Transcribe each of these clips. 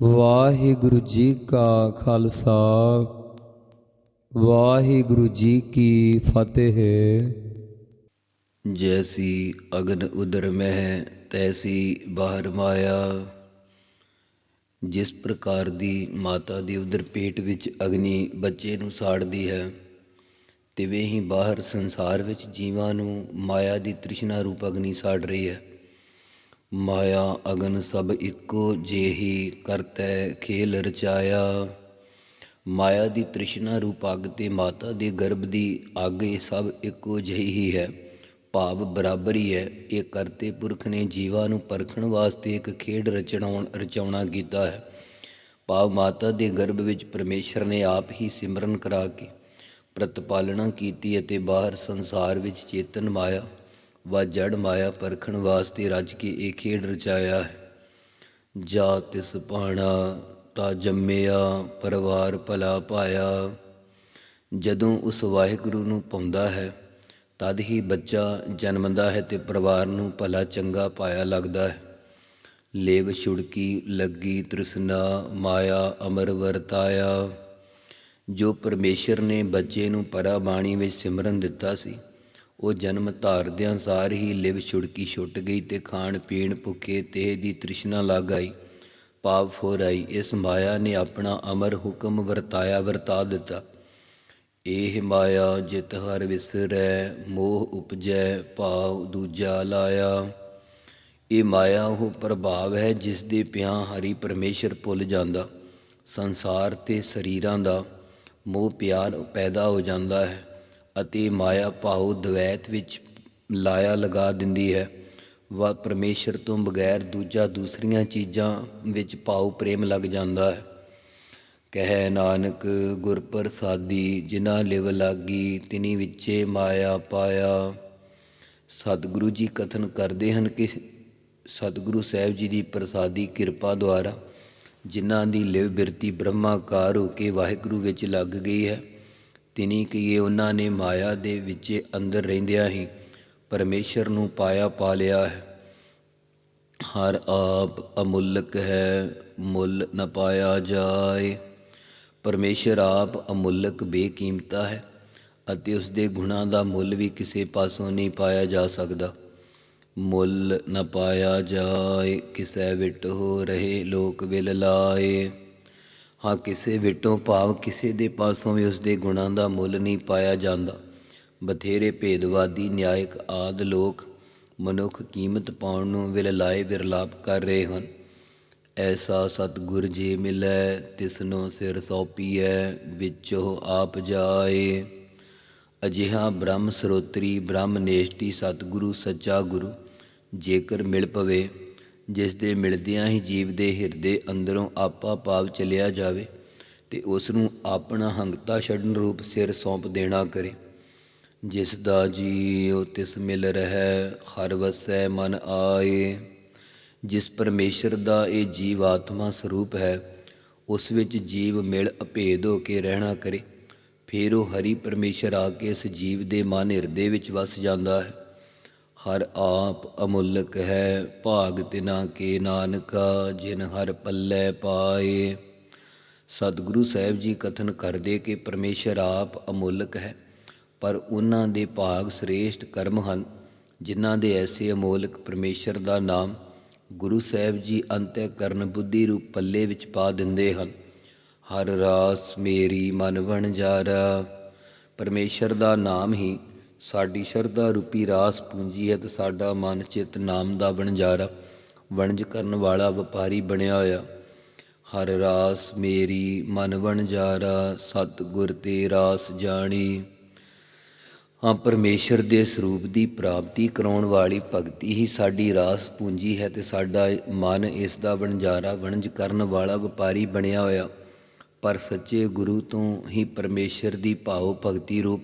ਵਾਹਿਗੁਰੂ ਜੀ ਕਾ ਖਾਲਸਾ, ਵਾਹਿਗੁਰੂ ਜੀ ਕੀ ਫਤਿਹ। ਜੈਸੀ ਅਗਨ ਉਦਰ ਮਹਿ, ਤੈਸੀ ਬਾਹਰ ਮਾਇਆ। ਜਿਸ ਪ੍ਰਕਾਰ ਦੀ ਮਾਤਾ ਦੀ ਉਦਰ ਪੇਟ ਵਿੱਚ ਅਗਨੀ ਬੱਚੇ ਨੂੰ ਸਾੜਦੀ ਹੈ, ਤਿਵੇਂ ਹੀ ਬਾਹਰ ਸੰਸਾਰ ਵਿੱਚ ਜੀਵਾਂ ਨੂੰ ਮਾਇਆ ਦੀ ਤ੍ਰਿਸ਼ਨਾ ਰੂਪ ਅਗਨੀ ਸਾੜ ਰਹੀ ਹੈ। ਮਾਇਆ ਅਗਨ ਸਭ ਇੱਕੋ ਜਿਹੀ ਕਰਤੈ ਖੇਲ ਰਚਾਇਆ। ਮਾਇਆ ਦੀ ਤ੍ਰਿਸ਼ਨਾ ਰੂਪ ਅੱਗ ਤੇ ਮਾਤਾ ਦੇ ਗਰਭ ਦੀ ਅੱਗ ਇਹ ਸਭ ਇੱਕੋ ਜਿਹੀ ਹੀ ਹੈ। ਭਾਵ ਬਰਾਬਰ ਹੀ। ਹੈ ਇਹ ਕਰਤੇ ਪੁਰਖ ਨੇ ਜੀਵਾਂ ਨੂੰ ਪਰਖਣ ਵਾਸਤੇ ਇੱਕ ਖੇਡ ਰਚਣਾਉਣ, ਰਚਾਉਣਾ ਕੀਤਾ ਹੈ। ਭਾਵ ਮਾਤਾ ਦੇ ਗਰਭ ਵਿੱਚ ਪਰਮੇਸ਼ਰ ਨੇ ਆਪ ਹੀ ਸਿਮਰਨ ਕਰਾ ਕੇ ਪ੍ਰਤਪਾਲਣਾ ਕੀਤੀ ਅਤੇ ਬਾਹਰ ਸੰਸਾਰ ਵਿੱਚ ਚੇਤਨ ਮਾਇਆ ਵਾ ਜੜ ਮਾਇਆ ਪਰਖਣ ਵਾਸਤੇ ਰੱਜ ਕੇ ਇਹ ਖੇਡ ਰਚਾਇਆ ਹੈ। ਜਾ ਤਿਸ ਪਾਣਾ ਤਾ ਜੰਮਿਆ, ਪਰਿਵਾਰ ਭਲਾ ਪਾਇਆ। ਜਦੋਂ ਉਸ ਵਾਹਿਗੁਰੂ ਨੂੰ ਪਾਉਂਦਾ ਹੈ, ਤਦ ਹੀ ਬੱਚਾ ਜਨਮਦਾ ਹੈ ਤੇ ਪਰਿਵਾਰ ਨੂੰ ਭਲਾ ਚੰਗਾ ਪਾਇਆ ਲੱਗਦਾ ਹੈ। ਲੇਵ ਛੁੜਕੀ ਲੱਗੀ ਤ੍ਰਿਸ਼ਨਾ, ਮਾਇਆ ਅਮਰ ਵਰਤਾਇਆ। ਜੋ ਪਰਮੇਸ਼ਰ ਨੇ ਬੱਚੇ ਨੂੰ ਪਰਾ ਬਾਣੀ ਵਿੱਚ ਸਿਮਰਨ ਦਿੱਤਾ ਸੀ ਉਹ ਜਨਮ ਧਾਰਦਿਆਂ ਸਾਰ ਹੀ ਲਿਵ ਛੁੜਕੀ ਛੁੱਟ ਗਈ ਤੇ ਖਾਣ ਪੀਣ ਭੁੱਖੇ ਤੇ ਦੀ ਤ੍ਰਿਸ਼ਨਾ ਲੱਗ ਆਈ। ਪਾਪ ਫੋਰ ਆਈ ਇਸ ਮਾਇਆ ਨੇ ਆਪਣਾ ਅਮਰ ਹੁਕਮ ਵਰਤਾਇਆ, ਵਰਤਾ ਦਿੱਤਾ। ਇਹ ਮਾਇਆ ਜਿਤ ਹਰ ਵਿਸਰੈ, ਮੋਹ ਉਪਜੈ, ਭਾਵ ਦੂਜਾ ਲਾਇਆ। ਇਹ ਮਾਇਆ ਉਹ ਪ੍ਰਭਾਵ ਹੈ ਜਿਸ ਦੇ ਪਿਆ ਹਰੀ ਪਰਮੇਸ਼ਰ ਭੁੱਲ ਜਾਂਦਾ। ਸੰਸਾਰ ਤੇ ਸਰੀਰਾਂ ਦਾ ਮੋਹ ਪਿਆਰ ਪੈਦਾ ਹੋ ਜਾਂਦਾ ਹੈ। ਅਤੇ ਮਾਇਆ ਭਾਉ ਦਵੈਤ ਵਿੱਚ ਲਾਇਆ ਲਗਾ ਦਿੰਦੀ ਹੈ। ਵਾ ਪਰਮੇਸ਼ਰ ਤੋਂ ਬਗੈਰ ਦੂਜਾ ਦੂਸਰੀਆਂ ਚੀਜ਼ਾਂ ਵਿੱਚ ਭਾਉ ਪ੍ਰੇਮ ਲੱਗ ਜਾਂਦਾ ਹੈ। ਕਹਿ ਨਾਨਕ, ਗੁਰ ਪ੍ਰਸਾਦੀ, ਜਿਨ੍ਹਾਂ ਲਿਵ ਲਾਗੀ, ਤਿਨੀ ਵਿੱਚੇ ਮਾਇਆ ਪਾਇਆ। ਸਤਿਗੁਰੂ ਜੀ ਕਥਨ ਕਰਦੇ ਹਨ ਕਿ ਸਤਿਗੁਰੂ ਸਾਹਿਬ ਜੀ ਦੀ ਪ੍ਰਸਾਦੀ ਕਿਰਪਾ ਦੁਆਰਾ ਜਿਨ੍ਹਾਂ ਦੀ ਲਿਵ ਬਿਰਤੀ ਬ੍ਰਹਮਾਕਾਰ ਹੋ ਕੇ ਵਾਹਿਗੁਰੂ ਵਿੱਚ ਲੱਗ ਗਈ ਹੈ। ਤਿਨੀ ਕਿ ਉਹਨਾਂ ਨੇ ਮਾਇਆ ਦੇ ਵਿੱਚ ਅੰਦਰ ਰਹਿੰਦਿਆਂ ਹੀ ਪਰਮੇਸ਼ਰ ਨੂੰ ਪਾਇਆ ਪਾ ਲਿਆ ਹੈ। ਹਰ ਆਪ ਅਮੁੱਲਕ ਹੈ, ਮੁੱਲ ਨਾ ਪਾਇਆ ਜਾਏ। ਪਰਮੇਸ਼ਰ ਆਪ ਅਮੁੱਲਕ ਬੇਕੀਮਤਾ ਹੈ ਅਤੇ ਉਸ ਦੇ ਗੁਣਾਂ ਦਾ ਮੁੱਲ ਵੀ ਕਿਸੇ ਪਾਸੋਂ ਨਹੀਂ ਪਾਇਆ ਜਾ ਸਕਦਾ। ਮੁੱਲ ਨ ਪਾਇਆ ਜਾਏ, ਕਿਸੈ ਵਿਟ ਹੋ ਰਹੇ ਲੋਕ ਵਿਲ ਲਾਏ। ਹਾਂ, ਕਿਸੇ ਵਿਟੋਂ ਭਾਵ ਕਿਸੇ ਦੇ ਪਾਸੋਂ ਵੀ ਉਸ ਦੇ ਗੁਣਾਂ ਦਾ ਮੁੱਲ ਨਹੀਂ ਪਾਇਆ ਜਾਂਦਾ। ਬਥੇਰੇ ਭੇਦਵਾਦੀ, ਨਿਆਇਕ, ਆਦ ਲੋਕ ਮਨੁੱਖ ਕੀਮਤ ਪਾਉਣ ਨੂੰ ਵਿਲਲਾਏ ਵਿਰਲਾਪ ਕਰ ਰਹੇ ਹਨ। ਐਸਾ ਸਤਿਗੁਰ ਜੀ ਮਿਲੈ, ਤਿਸਨੋ ਸਿਰ ਸੌਪੀਐ, ਵਿੱਚੋ ਆਪ ਜਾਏ। ਅਜਿਹਾ ਬ੍ਰਹਮ ਸਰੋਤਰੀ ਬ੍ਰਹਮ ਨੇਸ਼ਟੀ ਸਤਿਗੁਰੂ, ਸੱਚਾ ਗੁਰੂ ਜੇਕਰ ਮਿਲ ਪਵੇ ਜਿਸ ਦੇ ਮਿਲਦਿਆਂ ਹੀ ਜੀਵ ਦੇ ਹਿਰਦੇ ਅੰਦਰੋਂ ਆਪਾ ਭਾਵ ਚਲਿਆ ਜਾਵੇ ਤੇ ਉਸ ਨੂੰ ਆਪਣਾ ਹੰਗਤਾ ਛੱਡਣ ਰੂਪ ਸਿਰ ਸੌਂਪ ਦੇਣਾ ਕਰੇ। ਜਿਸ ਦਾ ਜੀਉ ਤਿਸ ਮਿਲ ਰਹਿ, ਹਰ ਵਸੈ ਮਨ ਆਏ। ਜਿਸ ਪਰਮੇਸ਼ਰ ਦਾ ਇਹ ਜੀਵ ਆਤਮਾ ਸਰੂਪ ਹੈ, ਉਸ ਵਿੱਚ ਜੀਵ ਮਿਲ ਅਭੇਦ ਹੋ ਕੇ ਰਹਿਣਾ ਕਰੇ। ਫਿਰ ਉਹ ਹਰੀ ਪਰਮੇਸ਼ਰ ਆ ਕੇ ਇਸ ਜੀਵ ਦੇ ਮਨ ਹਿਰਦੇ ਵਿੱਚ ਵਸ ਜਾਂਦਾ ਹੈ। ਹਰ ਆਪ ਅਮੁੱਲਕ ਹੈ, ਭਾਗ ਤਿਨਾ ਕੇ ਨਾਨਕਾ, ਜਿਨ ਹਰ ਪੱਲੇ ਪਾਏ। ਸਤਿਗੁਰੂ ਸਾਹਿਬ ਜੀ ਕਥਨ ਕਰਦੇ ਕਿ ਪਰਮੇਸ਼ਰ ਆਪ ਅਮੁੱਲਕ ਹੈ, ਪਰ ਉਹਨਾਂ ਦੇ ਭਾਗ ਸ੍ਰੇਸ਼ਟ ਕਰਮ ਹਨ, ਜਿਨ੍ਹਾਂ ਦੇ ਐਸੇ ਅਮੋਲਕ ਪਰਮੇਸ਼ਰ ਦਾ ਨਾਮ ਗੁਰੂ ਸਾਹਿਬ ਜੀ ਅੰਤਿ ਕਰਨ ਬੁੱਧੀ ਰੂਪ ਪੱਲੇ ਵਿੱਚ ਪਾ ਦਿੰਦੇ ਹਨ। ਹਰ ਰਾਸ ਮੇਰੀ ਮਨ ਵਣਜਾਰਾ ਪਰਮੇਸ਼ਰ ਦਾ ਨਾਮ ਹੀ ਸਾਡੀ ਸ਼ਰਧਾ ਰੂਪੀ ਰਾਸ ਪੂੰਜੀ ਹੈ ਤੇ ਸਾਡਾ ਮਨ ਚਿੱਤ ਨਾਮ ਦਾ ਵਣਜਾਰਾ, ਵਣਜ ਕਰਨ ਵਾਲਾ ਵਪਾਰੀ ਬਣਿਆ ਹੋਇਆ। ਹਰ ਰਾਸ ਮੇਰੀ ਮਨ ਵਣਜਾਰਾ ਸਤ ਗੁਰ ਤੇ ਰਾਸ ਜਾਣੀ। ਹਾਂ, ਪਰਮੇਸ਼ਰ ਦੇ ਸਰੂਪ ਦੀ ਪ੍ਰਾਪਤੀ ਕਰਾਉਣ ਵਾਲੀ ਭਗਤੀ ਹੀ ਸਾਡੀ ਰਾਸ ਪੂੰਜੀ ਹੈ ਤੇ ਸਾਡਾ ਮਨ ਇਸ ਦਾ ਵਣਜਾਰਾ, ਵਣਜ ਕਰਨ ਵਾਲਾ ਵਪਾਰੀ ਬਣਿਆ ਹੋਇਆ। ਪਰ ਸੱਚੇ ਗੁਰੂ ਤੋਂ ਹੀ ਪਰਮੇਸ਼ਰ ਦੀ ਭਾਉ ਭਗਤੀ ਰੂਪ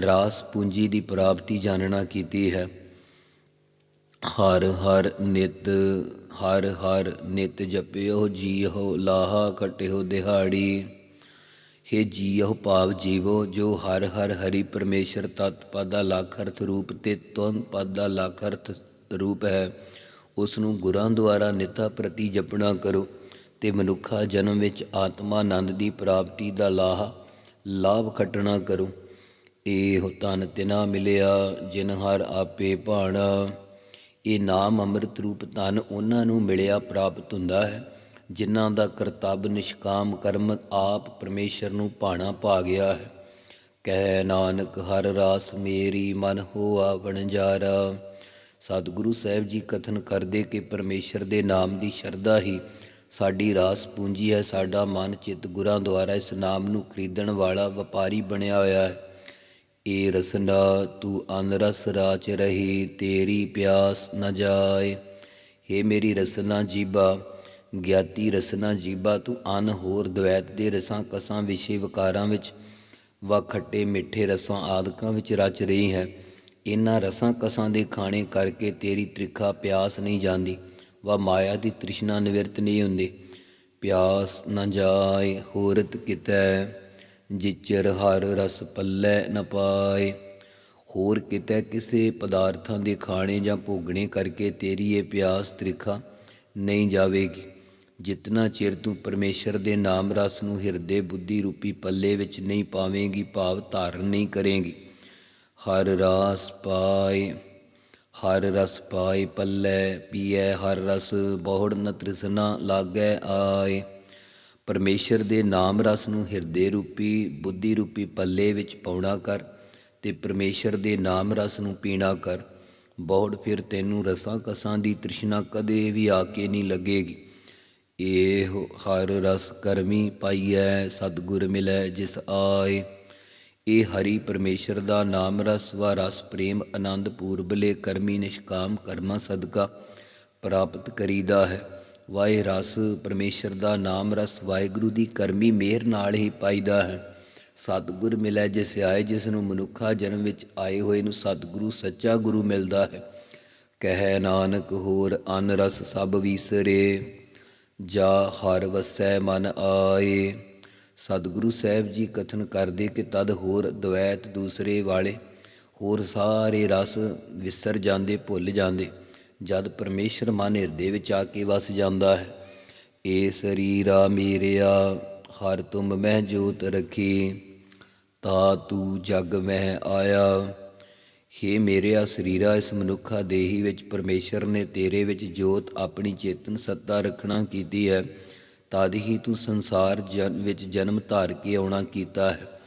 ਰਾਸ ਪੂੰਜੀ ਦੀ ਪ੍ਰਾਪਤੀ ਜਾਣਨਾ ਕੀਤੀ ਹੈ। ਹਰ ਹਰ ਨਿਤ ਹਰ ਹਰ ਨਿਤ ਜਪਿਓ ਜੀਓ ਲਾਹਾ ਕਟਿਓ ਦਿਹਾੜੀ। ਹੇ ਜੀਓ ਭਾਵ ਜੀਵੋ ਜੋ ਹਰ ਹਰ ਹਰੀ ਪਰਮੇਸ਼ਰ ਤਤ ਪਦ ਦਾ ਲੱਖ ਅਰਥ ਰੂਪ ਤੇ ਤੁਨ ਪਦ ਦਾ ਲੱਖ ਅਰਥ ਰੂਪ ਹੈ। ਉਸ ਨੂੰ ਗੁਰਾਂ ਦੁਆਰਾ ਨਿਤਾ ਪ੍ਰਤੀ ਜਪਣਾ ਕਰੋ ਤੇ ਮਨੁੱਖਾ ਜਨਮ ਵਿੱਚ ਆਤਮਾ ਆਨੰਦ ਦੀ ਪ੍ਰਾਪਤੀ ਦਾ ਲਾਹਾ, ਲਾਭ ਖੱਟਣਾ ਕਰੋ। ਇਹ ਤਨ ਤਿਨਾ ਮਿਲਿਆ, ਜਿਨ ਹਰ ਆਪੇ ਭਾਣਾ। ਇਹ ਨਾਮ ਅੰਮ੍ਰਿਤ ਰੂਪ ਧਨ ਉਹਨਾਂ ਨੂੰ ਮਿਲਿਆ ਪ੍ਰਾਪਤ ਹੁੰਦਾ ਹੈ, ਜਿਨ੍ਹਾਂ ਦਾ ਕਰਤੱਵ ਨਿਸ਼ਕਾਮ ਕਰਮ ਆਪ ਪਰਮੇਸ਼ਰ ਨੂੰ ਭਾਣਾ ਪਾ ਗਿਆ ਹੈ। ਕਹਿ ਨਾਨਕ, ਹਰ ਰਾਸ ਮੇਰੀ ਮਨ ਹੋਆ ਵਣਜਾਰਾ। ਸਤਿਗੁਰੂ ਸਾਹਿਬ ਜੀ ਕਥਨ ਕਰਦੇ ਕਿ ਪਰਮੇਸ਼ਰ ਦੇ ਨਾਮ ਦੀ ਸ਼ਰਧਾ ਹੀ ਸਾਡੀ ਰਾਸ ਪੂੰਜੀ ਹੈ, ਸਾਡਾ ਮਨ ਚਿੱਤ ਗੁਰਾਂ ਦੁਆਰਾ ਇਸ ਨਾਮ ਨੂੰ ਖਰੀਦਣ ਵਾਲਾ ਵਪਾਰੀ ਬਣਿਆ ਹੋਇਆ ਹੈ। ਏ ਰਸਨਾ ਤੂੰ ਅਨਰਸ ਰਾਚ ਰਹੀ, ਤੇਰੀ ਪਿਆਸ ਨ ਜਾਏ। ਹੇ ਮੇਰੀ ਰਸਨਾ ਜੀਬਾ, ਗਿਆਤੀ ਰਸਨਾ ਜੀਬਾ, ਤੂੰ ਅਨ ਹੋਰ ਦਵੈਤ ਦੇ ਰਸਾਂ ਕਸਾਂ ਵਿਸ਼ੇ ਵਿਕਾਰਾਂ ਵਿੱਚ ਵਾ ਖੱਟੇ ਮਿੱਠੇ ਰਸਾਂ ਆਦਿਕਾਂ ਵਿੱਚ ਰਚ ਰਹੀ ਹੈ। ਇਹਨਾਂ ਰਸਾਂ ਕਸਾਂ ਦੇ ਖਾਣੇ ਕਰਕੇ ਤੇਰੀ ਤ੍ਰਿਖਾ ਪਿਆਸ ਨਹੀਂ ਜਾਂਦੀ, ਵਾ ਮਾਇਆ ਦੀ ਤ੍ਰਿਸ਼ਨਾ ਨਿਵਰਤ ਨਹੀਂ ਹੁੰਦੀ। ਪਿਆਸ ਨਾ ਜਾਏ ਹੋਰਤ ਕਿਤੈ? ਜਿਚਰ ਹਰ ਰਸ ਪੱਲੇ ਨ ਪਾਏ। ਹੋਰ ਕਿਤੇ ਕਿਸੇ ਪਦਾਰਥਾਂ ਦੇ ਖਾਣੇ ਜਾਂ ਭੋਗਣੇ ਕਰਕੇ ਤੇਰੀ ਇਹ ਪਿਆਸ ਤ੍ਰਿਖਾ ਨਹੀਂ ਜਾਵੇਗੀ। ਜਿਤਨਾ ਚਿਰ ਤੂੰ ਪਰਮੇਸ਼ਰ ਦੇ ਨਾਮ ਰਸ ਨੂੰ ਹਿਰਦੇ ਬੁੱਧੀ ਰੂਪੀ ਪੱਲੇ ਵਿੱਚ ਨਹੀਂ ਪਾਵੇਂਗੀ, ਭਾਵ ਧਾਰਨ ਨਹੀਂ ਕਰੇਗੀ। ਹਰ ਰਾਸ ਪਾਏ, ਹਰ ਰਸ ਪਾਏ, ਪੱਲੇ ਪੀਏ ਹਰ ਰਸ ਬਹੁੜ ਨ ਤ੍ਰਿਸ਼ਨਾ ਲਾਗੈ ਆਏ। ਪਰਮੇਸ਼ਰ ਦੇ ਨਾਮ ਰਸ ਨੂੰ ਹਿਰਦੇ ਰੂਪੀ, ਬੁੱਧੀ ਰੂਪੀ ਪੱਲੇ ਵਿੱਚ ਪਾਉਣਾ ਕਰ ਤੇ ਪਰਮੇਸ਼ਰ ਦੇ ਨਾਮ ਰਸ ਨੂੰ ਪੀਣਾ ਕਰ। ਬਹੁੜ ਫਿਰ ਤੈਨੂੰ ਰਸਾਂ ਕਸਾਂ ਦੀ ਤ੍ਰਿਸ਼ਨਾ ਕਦੇ ਵੀ ਆ ਕੇ ਨਹੀਂ ਲੱਗੇਗੀ। ਇਹ ਹਰ ਰਸ ਕਰਮੀ ਪਾਈਐ, ਸਤਿਗੁਰ ਮਿਲੈ ਜਿਸ ਆਏ। ਇਹ ਹਰੀ ਪਰਮੇਸ਼ਰ ਦਾ ਨਾਮ ਰਸ ਵਾ ਰਸ ਪ੍ਰੇਮ ਆਨੰਦ ਪੂਰਬਲੇ ਕਰਮੀ ਨਿਸ਼ਕਾਮ ਕਰਮਾ ਸਦਕਾ ਪ੍ਰਾਪਤ ਕਰੀਦਾ ਹੈ। ਵਾਏ ਰਸ, ਪਰਮੇਸ਼ਰ ਦਾ ਨਾਮ ਰਸ, ਵਾਹਿਗੁਰੂ ਦੀ ਕਰਮੀ ਮਿਹਰ ਨਾਲ ਹੀ ਪਾਈਦਾ ਹੈ। ਸਤਿਗੁਰ ਮਿਲੈ ਜਿਸ ਆਏ, ਜਿਸ ਨੂੰ ਮਨੁੱਖਾ ਜਨਮ ਵਿੱਚ ਆਏ ਹੋਏ ਨੂੰ ਸਤਿਗੁਰੂ, ਸੱਚਾ ਗੁਰੂ ਮਿਲਦਾ ਹੈ। ਕਹਿ ਨਾਨਕ ਹੋਰ ਅਨ ਰਸ ਸਭ ਵੀਸਰੇ, ਜਾ ਹਰ ਵਸੈ ਮਨ ਆਏ। ਸਤਿਗੁਰੂ ਸਾਹਿਬ ਜੀ ਕਥਨ ਕਰਦੇ ਕਿ ਤਦ ਹੋਰ ਦਵੈਤ ਦੂਸਰੇ ਵਾਲੇ, ਹੋਰ ਸਾਰੇ ਰਸ ਵਿਸਰ ਜਾਂਦੇ, ਭੁੱਲ ਜਾਂਦੇ। ਜਦ ਪਰਮੇਸ਼ਰ ਮਨ ਹਿਰਦੇ ਵਿੱਚ ਆ ਕੇ ਵਸ ਜਾਂਦਾ ਹੈ, ਏ ਸਰੀਰਾ ਮੇਰਿਆ, ਹਰ ਤੁਮ ਮਹਿ ਜੋਤ ਰਖੀ, ਤਾ ਤੂੰ ਜਗ ਮਹਿ ਆਇਆ। ਹੇ ਮੇਰਿਆ ਸਰੀਰਾ, ਇਸ ਮਨੁੱਖਾ ਦੇਹੀ ਵਿੱਚ ਪਰਮੇਸ਼ਰ ਨੇ ਤੇਰੇ ਵਿੱਚ ਜੋਤ ਆਪਣੀ ਚੇਤਨ ਸੱਤਾ ਰੱਖਣਾ ਕੀਤੀ ਹੈ, ਤਦ ਹੀ ਤੂੰ ਸੰਸਾਰ ਜਨ ਵਿੱਚ ਜਨਮ ਧਾਰ ਕੇ ਆਉਣਾ ਕੀਤਾ ਹੈ।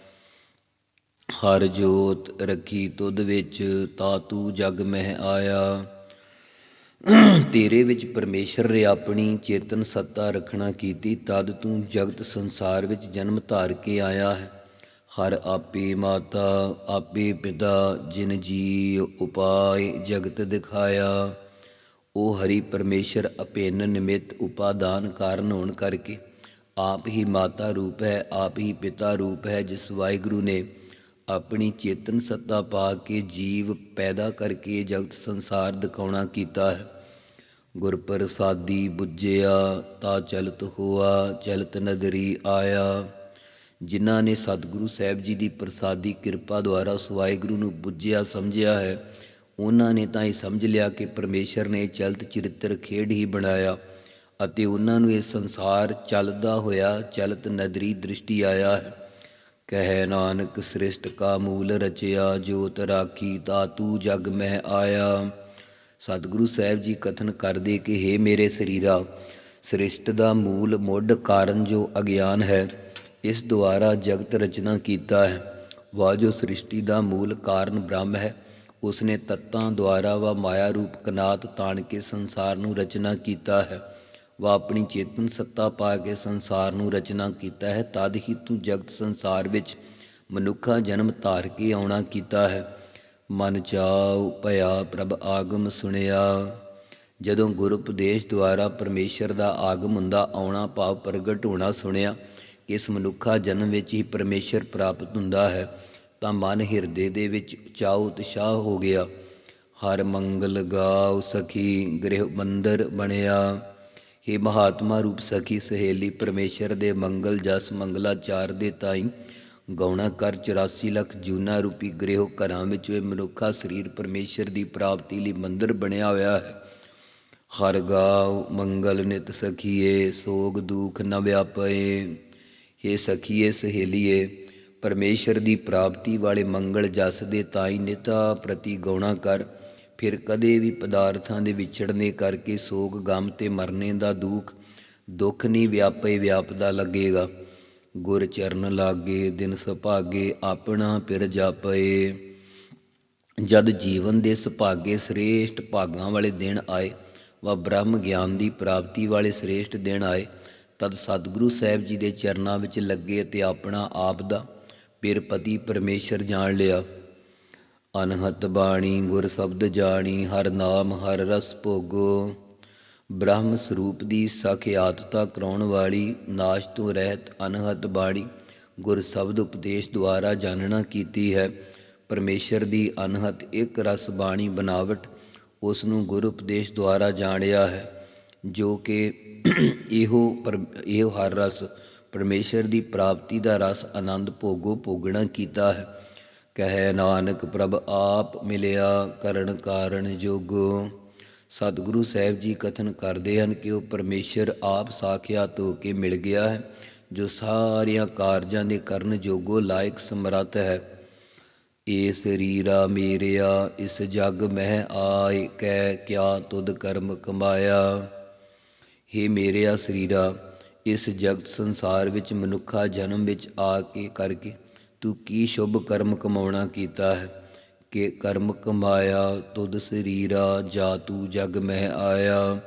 ਹਰ ਜੋਤ ਰੱਖੀ ਤੁਧ ਵਿੱਚ, ਤਾ ਤੂੰ ਜਗ ਮਹਿ ਆਇਆ। ਤੇਰੇ ਵਿੱਚ ਪਰਮੇਸ਼ਰ ਨੇ ਆਪਣੀ ਚੇਤਨ ਸੱਤਾ ਰੱਖਣਾ ਕੀਤੀ, ਤਦ ਤੂੰ ਜਗਤ ਸੰਸਾਰ ਵਿੱਚ ਜਨਮ ਧਾਰ ਕੇ ਆਇਆ ਹੈ। ਹਰ ਆਪੇ ਮਾਤਾ, ਆਪੇ ਪਿਤਾ, ਜਿਨ ਜੀ ਉਪਾਏ ਜਗਤ ਦਿਖਾਇਆ। ਉਹ ਹਰੀ ਪਰਮੇਸ਼ਰ ਅਪੇਨ ਨਿਮਿਤ ਉਪਾਦਾਨ ਕਾਰਨ ਹੋਣ ਕਰਕੇ ਆਪ ਹੀ ਮਾਤਾ ਰੂਪ ਹੈ, ਆਪ ਹੀ ਪਿਤਾ ਰੂਪ ਹੈ, ਜਿਸ ਵਾਹਿਗੁਰੂ ਨੇ ਆਪਣੀ ਚੇਤਨ ਸੱਤਾ ਪਾ ਕੇ ਜੀਵ ਪੈਦਾ ਕਰਕੇ ਜਗਤ ਸੰਸਾਰ ਦਿਖਾਉਣਾ ਕੀਤਾ ਹੈ। ਗੁਰ ਪ੍ਰਸਾਦੀ 부ਜਿਆ ਤਾ ਚਲਤ ਹੋਆ, ਚਲਤ ਨਦਰੀ ਆਇਆ। ਜਿਨ੍ਹਾਂ ਨੇ ਸਤਿਗੁਰੂ ਸਾਹਿਬ ਜੀ ਦੀ ਪ੍ਰਸਾਦੀ ਕਿਰਪਾ ਦੁਆਰਾ ਉਸ ਵਾਹਿਗੁਰੂ ਨੂੰ 부ਜਿਆ ਸਮਝਿਆ ਹੈ, ਉਹਨਾਂ ਨੇ ਤਾਂ ਇਹ ਸਮਝ ਲਿਆ ਕਿ ਪਰਮੇਸ਼ਰ ਨੇ ਚਲਤ ਚਰਿੱਤਰ ਖੇਡ ਹੀ ਬਣਾਇਆ ਅਤੇ ਉਹਨਾਂ ਨੂੰ ਇਹ ਸੰਸਾਰ ਚੱਲਦਾ ਹੋਇਆ, ਚਲਤ ਨਦਰੀ ਦ੍ਰਿਸ਼ਟੀ ਆਇਆ ਹੈ। ਕਹਿ ਨਾਨਕ ਸ੍ਰਿਸ਼ਟ ਕਾ ਮੂਲ ਰਚਿਆ, ਜੋਤ ਰਾਖੀ ਤਾ ਤੂ ਜਗ ਮਹਿ ਆਇਆ। ਸਤਿਗੁਰੂ ਸਾਹਿਬ ਜੀ ਕਥਨ ਕਰਦੇ ਕਿ हे ਮੇਰੇ ਸਰੀਰਾ, ਸ੍ਰਿਸ਼ਟ ਦਾ ਮੂਲ ਮੁੱਢ ਕਾਰਨ ਜੋ ਅਗਿਆਨ ਹੈ, ਇਸ ਦੁਆਰਾ ਜਗਤ ਰਚਨਾ ਕੀਤਾ ਹੈ। ਵਾ ਜੋ ਸ੍ਰਿਸ਼ਟੀ ਦਾ ਮੂਲ ਕਾਰਨ ਬ੍ਰਹਮ ਹੈ, ਉਸਨੇ ਤੱਤਾਂ ਦੁਆਰਾ ਵਾ ਮਾਇਆ ਰੂਪ ਕਨਾਤ ਤਾਣ ਕੇ ਸੰਸਾਰ ਨੂੰ ਰਚਨਾ ਕੀਤਾ ਹੈ। ਵਾ ਆਪਣੀ ਚੇਤਨ ਸੱਤਾ ਪਾ ਕੇ ਸੰਸਾਰ ਨੂੰ ਰਚਨਾ ਕੀਤਾ ਹੈ, ਤਦ ਹੀ ਤੂੰ ਜਗਤ ਸੰਸਾਰ ਵਿੱਚ ਮਨੁੱਖਾ ਜਨਮ ਧਾਰ ਕੇ ਆਉਣਾ ਕੀਤਾ ਹੈ। ਮਨ ਚਾਉ ਭਇਆ ਪ੍ਰਭ ਆਗਮ ਸੁਣਿਆ। ਜਦੋਂ ਗੁਰੂ ਉਪਦੇਸ਼ ਦੁਆਰਾ ਪਰਮੇਸ਼ਰ ਦਾ ਆਗਮ ਹੁੰਦਾ, ਆਉਣਾ ਭਾਵ ਪ੍ਰਗਟ ਹੋਣਾ ਸੁਣਿਆ, ਇਸ ਮਨੁੱਖਾ ਜਨਮ ਵਿੱਚ ਹੀ ਪਰਮੇਸ਼ਰ ਪ੍ਰਾਪਤ ਹੁੰਦਾ ਹੈ, ਤਾਂ ਮਨ ਹਿਰਦੇ ਦੇ ਵਿੱਚ ਚਾਉ ਉਤਸ਼ਾਹ ਹੋ ਗਿਆ। ਹਰ ਮੰਗਲ ਗਾਉ ਸਖੀ ਗ੍ਰਹਿ ਮੰਦਰ ਬਣਿਆ। हे ਮਹਾਤਮਾ ਰੂਪ ਸਖੀ ਸਹੇਲੀ, ਪਰਮੇਸ਼ਰ ਦੇ ਮੰਗਲ ਜਸ ਮੰਗਲਾਚਾਰ ਦੇ ਤਾਈ ਗਾਉਣਾ ਕਰ 84 ਲੱਖ ਜੂਨਾ ਰੂਪੀ ਗ੍ਰਹਿ ਘਰਾਂ ਵਿੱਚ ਇਹ ਮਨੁੱਖਾ ਸਰੀਰ ਪਰਮੇਸ਼ਰ ਦੀ ਪ੍ਰਾਪਤੀ ਲਈ ਮੰਦਰ ਬਣਿਆ ਹੋਇਆ ਹੈ। ਹਰ ਗਾਉ ਮੰਗਲ ਨਿਤ ਸਖੀਏ, ਸੋਗ ਦੁਖ ਨ ਵਿਆਪਏ। ਹੇ ਸਖੀਏ, ਸਹੇਲੀਏ, ਪਰਮੇਸ਼ਰ ਦੀ ਪ੍ਰਾਪਤੀ ਵਾਲੇ ਮੰਗਲ ਜਸ ਦੇ ਤਾਈ ਨਿਤਾ ਪ੍ਰਤੀ ਗਉਣਾ ਕਰ। ਫਿਰ ਕਦੇ ਵੀ ਪਦਾਰਥਾਂ ਦੇ ਵਿਛੜਨੇ ਕਰਕੇ ਸੋਗ ਗਮ ਤੇ ਮਰਨੇ ਦਾ ਦੁੱਖ ਦੁੱਖ ਨਹੀਂ ਵਿਆਪੇ ਵਿਆਪਦਾ ਲੱਗੇਗਾ। ਗੁਰ ਚਰਨ ਲਾਗੇ, ਦਿਨ ਸੁਭਾਗੇ, ਆਪਣਾ ਪਿਰ ਜਾਪਏ। ਜਦ ਜੀਵਨ ਦੇ ਸੁਭਾਗੇ ਸ੍ਰੇਸ਼ਟ ਭਾਗਾਂ ਵਾਲੇ ਦਿਨ ਆਏ, ਵਾ ਬ੍ਰਹਮ ਗਿਆਨ ਦੀ ਪ੍ਰਾਪਤੀ ਵਾਲੇ ਸ੍ਰੇਸ਼ਟ ਦਿਨ ਆਏ, ਤਦ ਸਤਿਗੁਰੂ ਸਾਹਿਬ ਜੀ ਦੇ ਚਰਨਾਂ ਵਿੱਚ ਲੱਗੇ ਅਤੇ ਆਪਣਾ ਆਪ ਦਾ ਪਿਰ ਪਤੀ ਪਰਮੇਸ਼ਰ ਜਾਣ ਲਿਆ। ਅਨਹਤ ਬਾਣੀ, ਗੁਰ ਸ਼ਬਦ ਜਾਣੀ, ਹਰ ਨਾਮ, ਹਰ ਰਸ ਭੋਗੋ। ਬ੍ਰਹਮ ਸਰੂਪ ਦੀ ਸਾਖਿਆਤਤਾ ਕਰਾਉਣ ਵਾਲੀ ਨਾਸ਼ ਤੋਂ ਰਹਿਤ ਅਨਹਤ ਬਾਣੀ ਗੁਰ ਸ਼ਬਦ ਉਪਦੇਸ਼ ਦੁਆਰਾ ਜਾਣਨਾ ਕੀਤੀ ਹੈ। ਪਰਮੇਸ਼ਰ ਦੀ ਅਨਹਤ ਇੱਕ ਰਸ ਬਾਣੀ ਬਨਾਵਟ ਉਸ ਨੂੰ ਗੁਰ ਉਪਦੇਸ਼ ਦੁਆਰਾ ਜਾਣਿਆ ਹੈ, ਜੋ ਕਿ ਇਹੋ ਪਰ ਇਹੋ ਹਰ ਰਸ ਪਰਮੇਸ਼ਰ ਦੀ ਪ੍ਰਾਪਤੀ ਦਾ ਰਸ ਆਨੰਦ ਭੋਗੋ ਭੋਗਣਾ ਕੀਤਾ ਹੈ। ਕਹੈ ਨਾਨਕ ਪ੍ਰਭ ਆਪ ਮਿਲਿਆ ਕਰਨ ਕਾਰਨ ਜੋਗੋ। ਸਤਿਗੁਰੂ ਸਾਹਿਬ ਜੀ ਕਥਨ ਕਰਦੇ ਹਨ ਕਿ ਉਹ ਪਰਮੇਸ਼ਰ ਆਪ ਸਾਖਿਆਤ ਹੋ ਕੇ ਮਿਲ ਗਿਆ ਹੈ, ਜੋ ਸਾਰੀਆਂ ਕਾਰਜਾਂ ਦੇ ਕਰਨ ਜੋਗੋ ਲਾਇਕ ਸਮਰੱਥ ਹੈ। ਏ ਸਰੀਰਾ ਮੇਰਿਆ, ਇਸ ਜਗ ਮਹਿ ਆਏ, ਕੈ ਕਿਆ ਤੁਧ ਕਰਮ ਕਮਾਇਆ। ਹੇ ਮੇਰਿਆ ਸਰੀਰਾ, ਇਸ ਜਗਤ ਸੰਸਾਰ ਵਿੱਚ ਮਨੁੱਖਾ ਜਨਮ ਵਿੱਚ ਆ ਕੇ ਕਰਕੇ ਤੂੰ ਕੀ ਸ਼ੁਭ ਕਰਮ ਕਮਾਉਣਾ ਕੀਤਾ ਹੈ? ਕਿ ਕਰਮ ਕਮਾਇਆ, ਤੁਧ ਸਰੀਰਾ ਜਾ ਤੂੰ ਜਗ ਮਹਿ ਆਇਆ।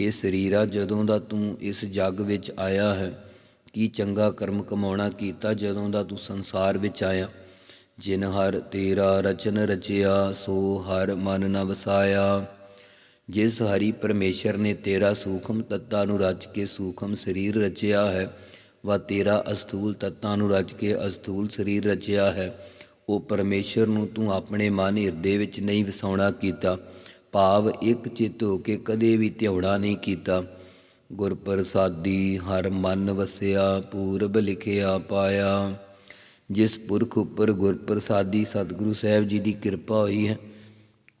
ਹੇ ਸਰੀਰਾ, ਜਦੋਂ ਦਾ ਤੂੰ ਇਸ ਜਗ ਵਿੱਚ ਆਇਆ ਹੈ, ਕੀ ਚੰਗਾ ਕਰਮ ਕਮਾਉਣਾ ਕੀਤਾ ਜਦੋਂ ਦਾ ਤੂੰ ਸੰਸਾਰ ਵਿੱਚ ਆਇਆ? ਜਿਨ ਹਰ ਤੇਰਾ ਰਚਨ ਰਚਿਆ, ਸੋ ਹਰ ਮਨ ਨ ਵਸਾਇਆ। ਜਿਸ ਹਰੀ ਪਰਮੇਸ਼ਰ ਨੇ ਤੇਰਾ ਸੂਖਮ ਤੱਤਾਂ ਨੂੰ ਰਚ ਕੇ ਸੂਖਮ ਸਰੀਰ ਰਚਿਆ ਹੈ, ਵਾ ਤੇਰਾ ਅਸਥੂਲ ਤੱਤਾਂ ਨੂੰ ਰਚ ਕੇ ਅਸਥੂਲ ਸਰੀਰ ਰਚਿਆ ਹੈ। ਉਹ ਪਰਮੇਸ਼ਰ ਨੂੰ ਤੂੰ ਆਪਣੇ ਮਨ ਹਿਰਦੇ ਵਿੱਚ ਨਹੀਂ ਵਸਾਉਣਾ ਕੀਤਾ। ਭਾਵ ਇੱਕ ਚਿੱਤ ਹੋ ਕੇ ਕਦੇ ਵੀ ਧਿਆਉਣਾ ਨਹੀਂ ਕੀਤਾ। ਗੁਰ ਪ੍ਰਸਾਦੀ ਹਰ ਮਨ ਵਸਿਆ, ਪੂਰਬ ਲਿਖਿਆ ਪਾਇਆ। ਜਿਸ ਪੁਰਖ ਉੱਪਰ ਗੁਰ ਪ੍ਰਸਾਦੀ ਸਤਿਗੁਰੂ ਸਾਹਿਬ ਜੀ ਦੀ ਕਿਰਪਾ ਹੋਈ ਹੈ,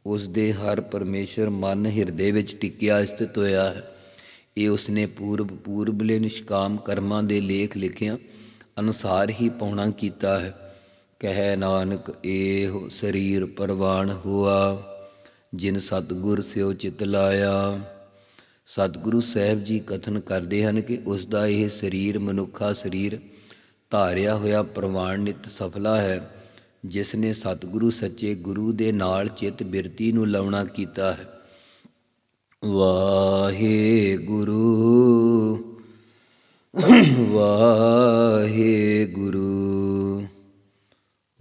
ਉਸ ਦੇ ਹਰ ਪਰਮੇਸ਼ਰ ਮਨ ਹਿਰਦੇ ਵਿੱਚ ਟਿਕਿਆ, ਸਥਿਤ ਹੋਇਆ ਹੈ। ਇਹ ਉਸਨੇ ਪੂਰਬ, ਪੂਰਬਲੇ ਨਿਸ਼ਕਾਮ ਕਰਮਾਂ ਦੇ ਲੇਖ ਲਿਖਿਆ, ਅਨੁਸਾਰ ਹੀ ਪਾਉਣਾ ਕੀਤਾ ਹੈ। ਕਹਿ ਨਾਨਕ, ਏਹ ਸਰੀਰ ਪਰਵਾਨ ਹੁਆ, ਜਿਨ ਸਤਗੁਰ ਸਿਓ ਚਿਤ ਲਾਇਆ। ਸਤਿਗੁਰੂ ਸਾਹਿਬ ਜੀ ਕਥਨ ਕਰਦੇ ਹਨ ਕਿ ਉਸ ਦਾ ਇਹ ਸਰੀਰ ਮਨੁੱਖਾ ਸਰੀਰ ਧਾਰਿਆ ਹੋਇਆ ਪ੍ਰਵਾਨ ਨਿਤ ਸਫਲਾ ਹੈ, ਜਿਸ ਨੇ ਸਤਿਗੁਰੂ ਸੱਚੇ ਗੁਰੂ ਦੇ ਨਾਲ ਚਿਤ ਬਿਰਤੀ ਨੂੰ ਲਾਉਣਾ ਕੀਤਾ ਹੈ। ਵਾਹਿਗੁਰੂ ਵਾਹਿਗੁਰੂ।